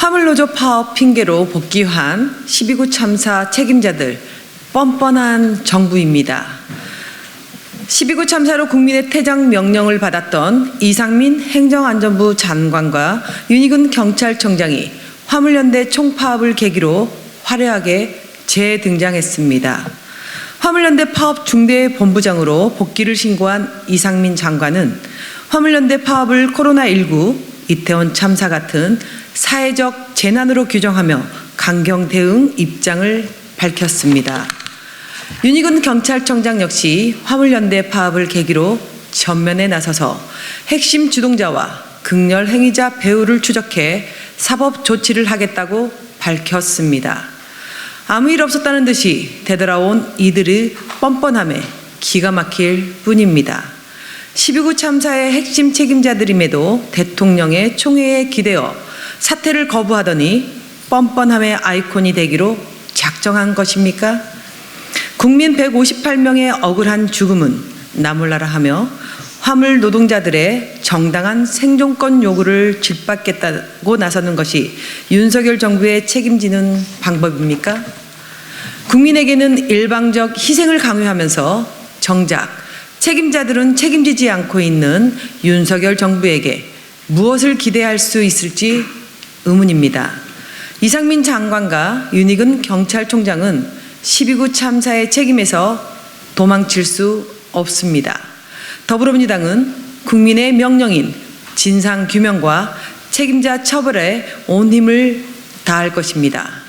화물노조 파업 핑계로 복귀한 12구 참사 책임자들 뻔뻔한 정부입니다. 12구 참사로 국민의 퇴장 명령을 받았던 이상민 행정안전부 장관과 윤희근 경찰청장이 화물연대 총파업을 계기로 화려하게 재등장했습니다. 화물연대 파업 중대 본부장으로 복귀를 신고한 이상민 장관은 화물연대 파업을 코로나19, 이태원 참사 같은 사회적 재난으로 규정하며 강경 대응 입장을 밝혔습니다. 윤희근 경찰청장 역시 화물연대 파업을 계기로 전면에 나서서 핵심 주동자와 극렬 행위자 배우를 추적해 사법 조치를 하겠다고 밝혔습니다. 아무 일 없었다는 듯이 되돌아온 이들의 뻔뻔함에 기가 막힐 뿐입니다. 12구 참사의 핵심 책임자들임에도 대통령의 총회에 기대어 사퇴를 거부하더니 뻔뻔함의 아이콘이 되기로 작정한 것입니까? 국민 158명의 억울한 죽음은 나몰라라 하며 화물 노동자들의 정당한 생존권 요구를 짓받겠다고 나서는 것이 윤석열 정부의 책임지는 방법입니까? 국민에게는 일방적 희생을 강요하면서 정작 책임자들은 책임지지 않고 있는 윤석열 정부에게 무엇을 기대할 수 있을지 의문입니다. 이상민 장관과 윤희근 경찰총장은 12구 참사의 책임에서 도망칠 수 없습니다. 더불어민주당은 국민의 명령인 진상규명과 책임자 처벌에 온 힘을 다할 것입니다.